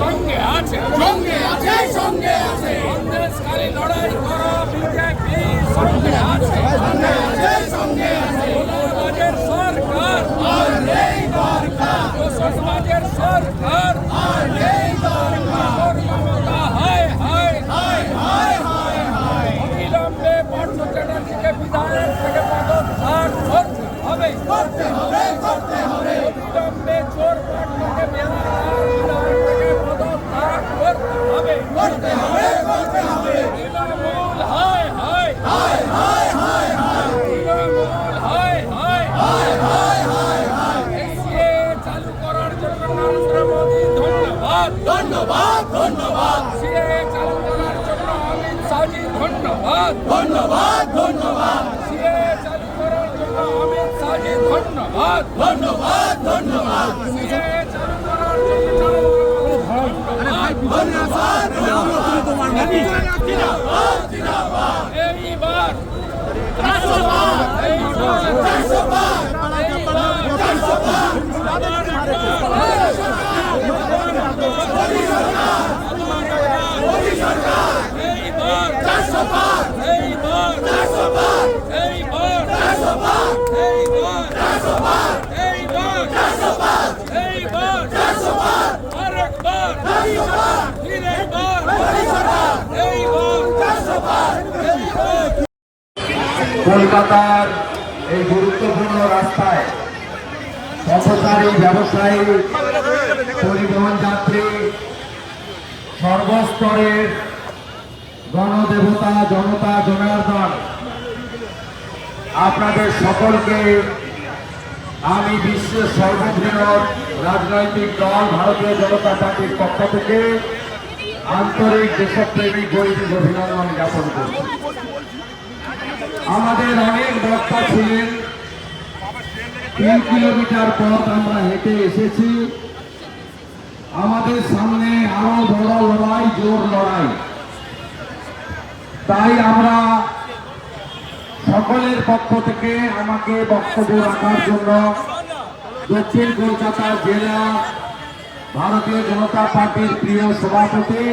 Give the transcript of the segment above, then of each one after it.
সঙ্গে আছে সঙ্গে আছে সঙ্গে আছে। সন্দেশকারী লড়াই করো বিজেপি, সঙ্গে আছে। সঙ্গে আছে সঙ্গে আছে। সমাজের সরকার, আর নেই দরকার। সমাজের সরকার, আর নেই দরকার। মমতা হায় হায় হায় হায় হায় হায়। অবিলম্বে পার্থ চ্যাটার্জিকে বিধায়ক থেকে পদত্যাগ করতে হবে করতে হবে করতে হবে। অবিলম্বে চোর পার্থকে বিধায়ক ধন্যবাদ ধন্যবাদ সিএ চালু করার জন্য অমিত শাহজি ধন্যবাদ ধন্যবাদ ধন্যবাদ সিএ চালু করার জন্য অমিত ধন্যবাদ ধন্যবাদ জিন্দাবাদ জিন্দাবাদ এইবার চারশোবার এইবার চারশোবার এইবার চারশোবার মোদী সরকার এইবার চারশোবার এইবার চারশোবার এইবার চারশোবার এইবার চারশোবার এইবার চারশোবার এইবার চারশোবার আরেকবার চারশোবার তিনবার মোদী সরকার এইবার চারশোবার এইবার কলকাতার এই গুরুত্বপূর্ণ রাস্তায় পথচারী ব্যবসায়ী, পরিবহন যাত্রী, সর্বস্তরের গণদেবতা, জনতা, জনার্দন, আপনাদের সকলকে আমি বিশ্বের সর্ববৃহৎ রাজনৈতিক দল ভারতীয় জনতা পার্টির পক্ষ থেকে আন্তরিক দেশপ্রেমিক গরিব অভিনন্দন জ্ঞাপন করছি। আমাদের অনেক বক্তা ছিলেন। তিন কিলোমিটার পথ আমরা হেঁটে এসেছি। আমাদের সামনে আরও বড় লড়াই, জোর লড়াই। তাই আমরা সকলের পক্ষ থেকে আমাকে বক্তব্য রাখার জন্য দক্ষিণ কলকাতা জেলা ভারতীয় জনতা পার্টির প্রিয় সভাপতি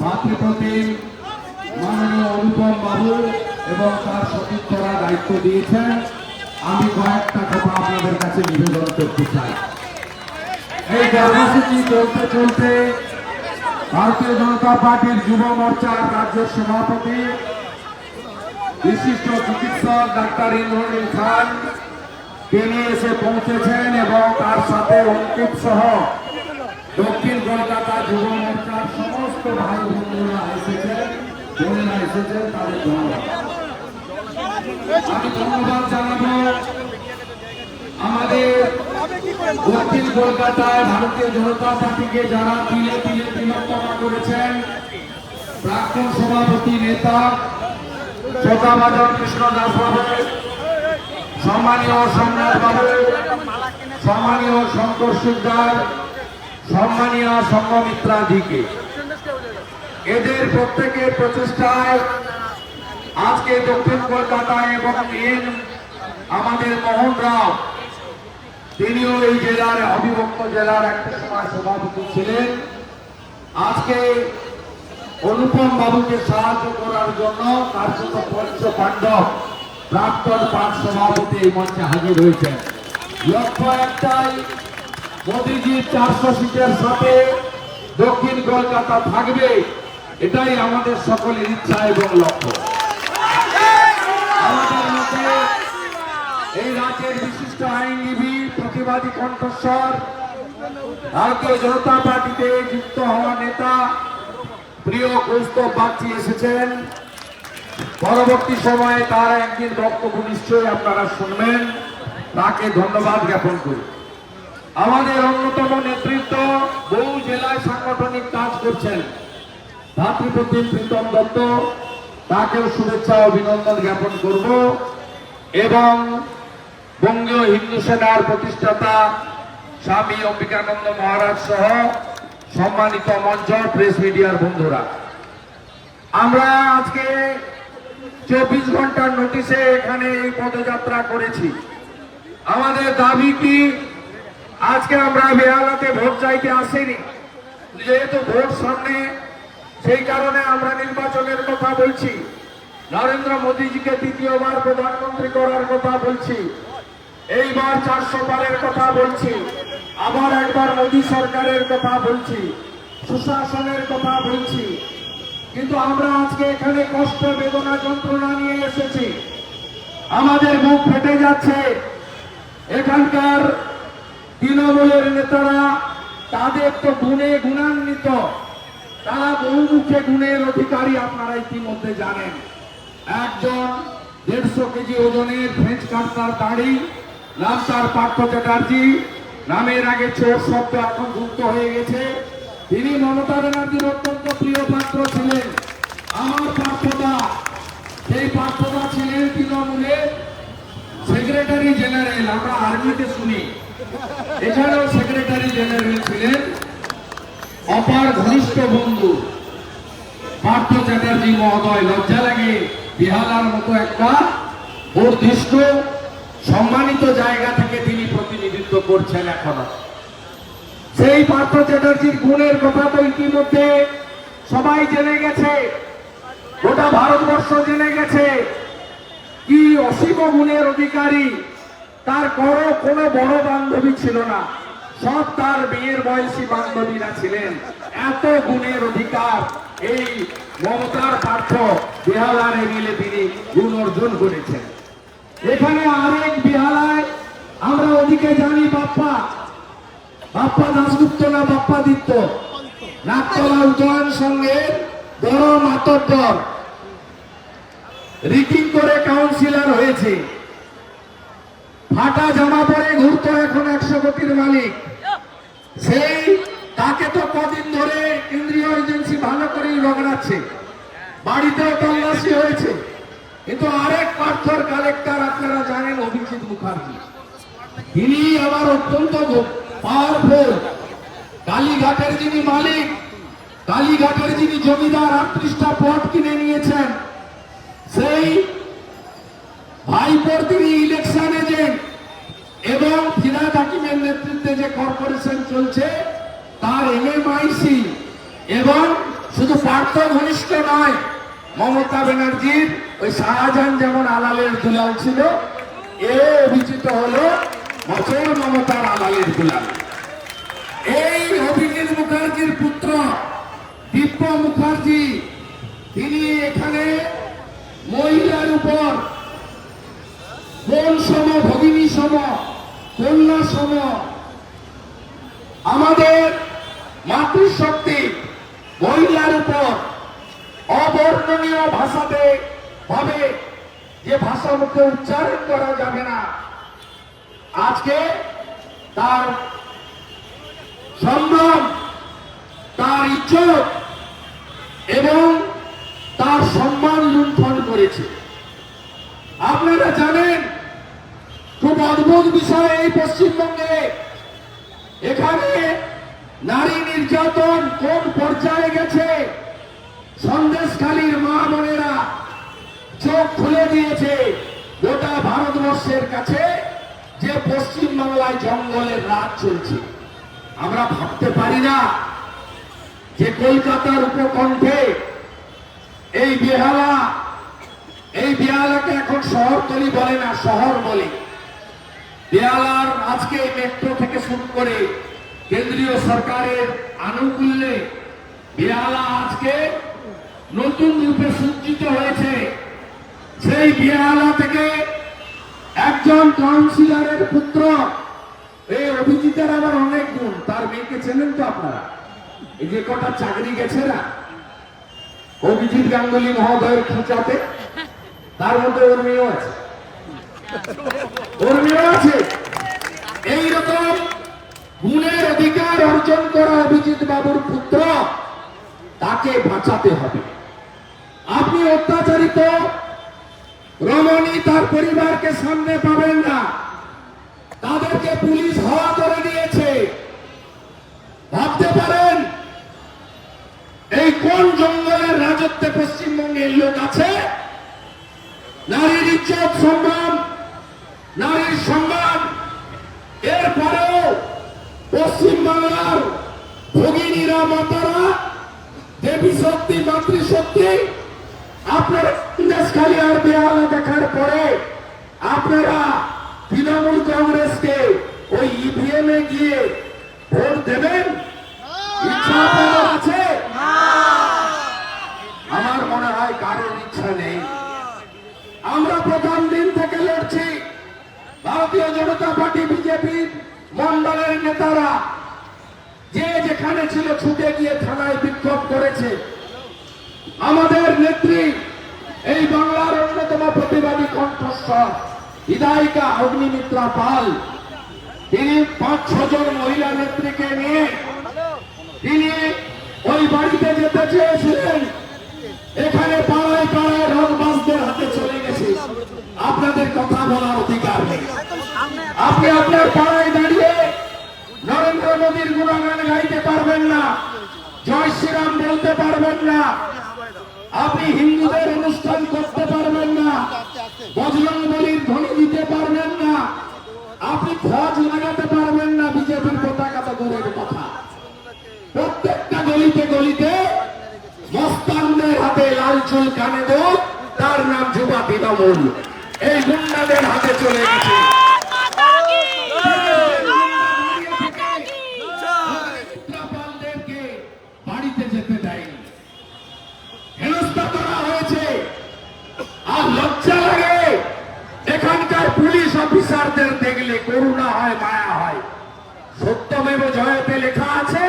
ভাতৃপতি মাননীয় অনুপম বাবু এবং তার সতীর্থরা দায়িত্ব দিয়েছেন। আমি কয়েকটা কথা আপনাদের কাছে নিবেদন করতে চাই। এই কর্মসূচি চলতে চলতে ভারতীয় জনতা পার্টির যুব মোর্চার রাজ্য সভাপতি, বিশিষ্ট চিকিৎসক ডাক্তার ইন্দ্রনীল খান, তিনি এসে পৌঁছেছেন এবং তার সাথে অঙ্কিত সহ দক্ষিণ কলকাতা যুব মোর্চার সমস্ত ভাই বন্ধুরা এসেছেন, বোনেরা এসেছেন, তাদের ধন্যবাদ। আমাদের দক্ষিণ কলকাতায় ভারতীয় জনতা পার্টিকে যারা তিলে তিলে করেছেন, প্রাক্তন সভাপতি নেতা চোদাবাদন কৃষ্ণ দাস সম্মানীয় সম্রাট বাবু, সম্মানীয় শঙ্কর সিকদার সম্মানীয় সঙ্গমিত্রাদিকে এদের প্রত্যেকের প্রচেষ্টায় আজকে দক্ষিণ কলকাতায় এবং এন আমাদের মোহন রাও, তিনিও এই জেলার অবিভক্ত জেলার একটা সময় সভাপতি ছিলেন। আজকে অনুপম বাবুকে সাহায্য করার জন্য কার্যত পঞ্চ পাণ্ডব প্রাক্তন পাঁচ সভাপতি এই মঞ্চে হাজির হয়েছেন। লক্ষ্য একটাই, মোদীজির চারশো সিটের সাথে দক্ষিণ কলকাতা থাকবে, এটাই আমাদের সকলের ইচ্ছা এবং লক্ষ্য। আইনজীবী প্রতিবাদী কণ্ঠস্বর। ভারতীয় জনতা পার্টিতে যুক্ত হওয়া নেতা, প্রিয় কৌস্তব বাগচি এসেছেন। পরবর্তী সময়ে তার একদিন বক্তব্য নিশ্চয়ই আপনারা শুনবেন। তাকে ধন্যবাদ জ্ঞাপন করি। আমাদের অন্যতম নেতৃত্ব বহু জেলায় সাংগঠনিক কাজ করছেন। ভাতৃপ্রতিম প্রীতম দত্ত, তাকেও শুভেচ্ছা অভিনন্দন জ্ঞাপন করব। এবং বঙ্গীয় হিন্দু সেনার প্রতিষ্ঠাতা স্বামী অম্বিকানন্দ মহারাজ সহ সম্মানিত মঞ্চ প্রেস মিডিয়ার বন্ধুরা। আমরা আজকে চব্বিশ ঘণ্টার নোটিশে এখানে এই পদযাত্রা করেছি। আমাদের দাবি কি? আজকে আমরা বেহালাতে ভোট চাইতে আসিনি। যেহেতু ভোট সামনে, সেই কারণে আমরা নির্বাচনের কথা বলছি। নরেন্দ্র মোদীজিকে দ্বিতীয়বার প্রধানমন্ত্রী করার কথা বলছি। এইবার চারশো পারের কথা বলছি। আবার একবার মোদী সরকারের কথা বলছি, সুশাসনের কথা বলছি। কিন্তু আমরা আজকে এখানে কষ্ট, বেদনা, যন্ত্রণা নিয়ে এসেছি। আমাদের মুখ ফেটে যাচ্ছে। এখানকার তৃণমূলের নেতারা, তাদের তো গুণে গুণান্বিত। তারা বহুমুখে গুণের অধিকারী, আপনারা ইতিমধ্যে জানেন। একজন দেড়শো কেজি ওজনের ফ্রেঞ্চ কাটতার দাড়ি নাম তার পার্থ চ্যাটার্জি, নামের আগে চোর শব্দ এখন যুক্ত হয়ে গেছে। তিনি মমতা ব্যানার্জির অত্যন্ত প্রিয় পাত্র ছিলেন। আমার পার্থদা, সেই পার্থদা ছিলেন তৃণমূলের সেক্রেটারি জেনারেল, আমরা আর্মিতে শুনি। এছাড়াও সেক্রেটারি জেনারেল ছিলেন অপার ঘনিষ্ঠ বন্ধু পার্থ চ্যাটার্জি মহোদয়। লজ্জা লাগে, বিহালার মতো একটা বর্ধিষ্ঠ সম্মানিত জায়গা থেকে তিনি প্রতিনিধিত্ব করছেন এখনও। সেই পার্থ চ্যাটার্জির গুণের কথা তো ইতিমধ্যে সবাই জেনে গেছে, গোটা ভারতবর্ষ জেনে গেছে। কি অসীম গুণের অধিকারী, তার কোনো কোনো বড় বান্ধবী ছিল না। সব তার বিয়ের বয়সী বান্ধবীরা ছিলেন। এত গুণের অধিকার এই মমতার পার্থ, বেহালার মিলে তিনি গুণ অর্জন করেছেন। এখানে আরেক বিহালায় আমরা ওদিকে জানি বাপ্পা। বাপ্পা দাসগুপ্ত না বাপ্পা দিত্য নাকতলা উদয়ন সঙ্গে বড় মাতব্বর। রিকিং করে কাউন্সিলর হয়েছে। ফাটা জামা পরে ঘুরতো এখন একশো কোটির মালিক। সেই, তাকে তো কদিন ধরে কেন্দ্রীয় এজেন্সি ভালো করেই রগড়াচ্ছে। বাড়িতেও তল্লাশি হয়েছে। কিন্তু আরেক পার্থর কালেক্টর আপনারা জানেন অভিজিৎ মুখার্জি। তিনি আবার অত্যন্ত পাওয়ারফুল কালীঘাটের যিনি মালিক কালীঘাটের যিনি জমিদার, আটত্রিশটা প্লট কিনে নিয়েছেন। সেই ভাইপোর তিনি ইলেকশন এজেন্ট এবং ফিরাদ হাকিমের নেতৃত্বে যে কর্পোরেশন চলছে, তার এমএমআইসি এবং শুধু পার্থ ঘনিষ্ঠ নয় মমতা ব্যানার্জির ওই শাহজাহান যেমন আলালের দুলাল ছিল, এ অভিজিত হলো বছর মমতার আলালের দুলাল। এই অভিজিৎ মুখার্জির পুত্র দিব্য মুখার্জি, তিনি এখানে মহিলার উপর বোন সম, ভগিনী সম, কন্যা সম, আমাদের মাতৃশক্তি মহিলার উপর অবর্ণনীয় ভাষাতে ভাবে যে ভাষা মুখে উচ্চারণ করা যাবে না। আজকে তার সম্মান, তার ইজ্জত এবং তার সম্মান লুণ্ঠন করেছে। আপনারা জানেন, খুব অদ্ভুত বিষয় এই পশ্চিমবঙ্গে। এখানে নারী নির্যাতন কোন পর্যায়ে গেছে? সন্দেশখালীর মা বোনেরা চোখ খুলে দিয়েছে গোটা ভারতবর্ষের কাছে যে পশ্চিম বাংলায় জঙ্গলের রাত চলছে। আমরা ভাবতে পারি না যে কলকাতার উপকণ্ঠে এই বেহালা, এই বেহালাকে এখন শহরতলি বলে না, শহর বলে। বেহালার আজকে মেট্রো থেকে শুরু করে কেন্দ্রীয় সরকারের আনুকূল্যে বেহালা আজকে নতুন রূপে সজ্জিত হয়েছে। সেই বেহালা থেকে একজন কাউন্সিলরের পুত্র। এই অভিজিতের আবার অনেক গুণ। তার মেয়েকে চেনেন তো আপনারা? এই যে কটা চাকরি গেছে না? অভিজিৎ গাঙ্গুলি মহোদয়ের খোঁচাতে। তার মধ্যে ওর মেয়েও আছে। ওর মেয়েও আছে। এইরকম গুণের অধিকার অর্জন করা অভিজিৎ বাবুর পুত্র, তাকে বাঁচাতে হবে। আপনি অত্যাচারিত। রমণী তার পরিবারকে সামনে পাবেন না। তাদেরকে পুলিশ হওয়া করে দিয়েছে। ভাবতে পারেন, এই কোন জঙ্গলের রাজত্বে পশ্চিমবঙ্গের লোক আছে? নারীর ইজ্জত, সম্মান, নারীর সম্মান। এরপরেও পশ্চিমবাংলার ভগিনীরা, মাতারা, দেবী শক্তি মাতৃশক্তি আপনার খালি আর দেখার পরে আপনারা তৃণমূল কংগ্রেসকে ওই ইভিএম এ গিয়ে ভোট দেবেন? ইচ্ছা আছে? আমার মনে হয় কারোর ইচ্ছা নেই। আমরা প্রথম দিন থেকে লড়ছি। ভারতীয় জনতা পার্টি বিজেপি মন্ডলের নেতারা যে যেখানে ছিল ছুটে গিয়ে থানায় বিক্ষোভ করেছে। আমাদের নেত্রী এই বাংলার অন্যতম প্রতিবাদী কণ্ঠস্বর বিধায়িকা অগ্নিমিত্রা পাল। তিনি পাঁচ ছজন মহিলা নেত্রীকে নিয়ে তিনি ওই বাড়িতে যেতে চেয়েছিলেন। এখানে পাড়ায় পাড়ায় রংবাসদের হাতে চলে গেছে। আপনাদের কথা বলার অধিকার নেই। আপনি আপনার পাড়ায় দাঁড়িয়ে নরেন্দ্র মোদীর গুণগান গাইতে পারবেন না, জয় শ্রীরাম বলতে পারবেন না। আপনি হিন্দুদের অনুষ্ঠান করতে পারবেন না। বজরং বলির ধ্বনি দিতে পারবেন না। আপনি ফজ লাগাতে পারবেন না, বিজেপির পতাকা তো দূরের কথা। প্রত্যেকটা গলিতে গলিতে মস্তানদের হাতে লাল চুল কানে দোক তার নাম যুবা তৃণমূল এই গুন্ডাদের হাতে চলে গেছে। করুণা হয়, মায়া হয়। সত্যমেব জয়তে লেখা আছে,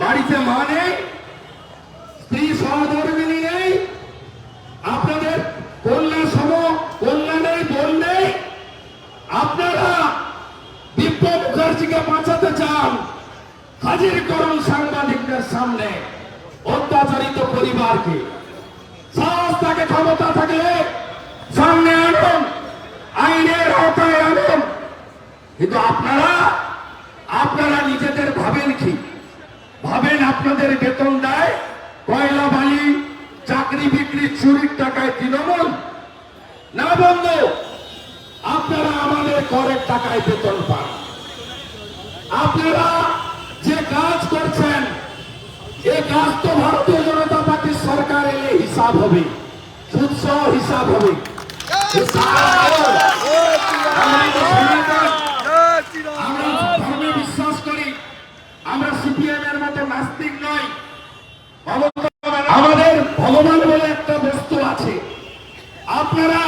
বাড়িতে মা নেই স্ত্রী সহধর্মিনী নেই, আপনাদের কন্যা সম কন্যা নেই বোন নেই, আপনারা দিব্য মুখার্জিকে বাঁচাতে চান। হাজির করুন সাংবাদিকদের সামনে অত্যাচারিত পরিবারকে। সাহস তাকে ক্ষমতা থাকলে সামনে আনুন। আইনের আওতায় আনুন। কিন্তু আপনারা আপনারা নিজেদের ভাবেন কি? ভাবেন আপনাদের বেতন দেয় কয়লা বালি, চাকরি বিক্রি, চুরির টাকায় তৃণমূল? না বন্ধ, আপনারা আমাদের করের টাকায় বেতন পান। আপনারা যে কাজ করছেন, এ কাজ তো ভারতীয় জনতা পার্টির সরকার এলে হিসাব হবে সুৎস হিসাব হবে। হিসাব নাস্তিক নয়। আমাদের ভগবান বলে একটা বস্তু আছে। আপনারা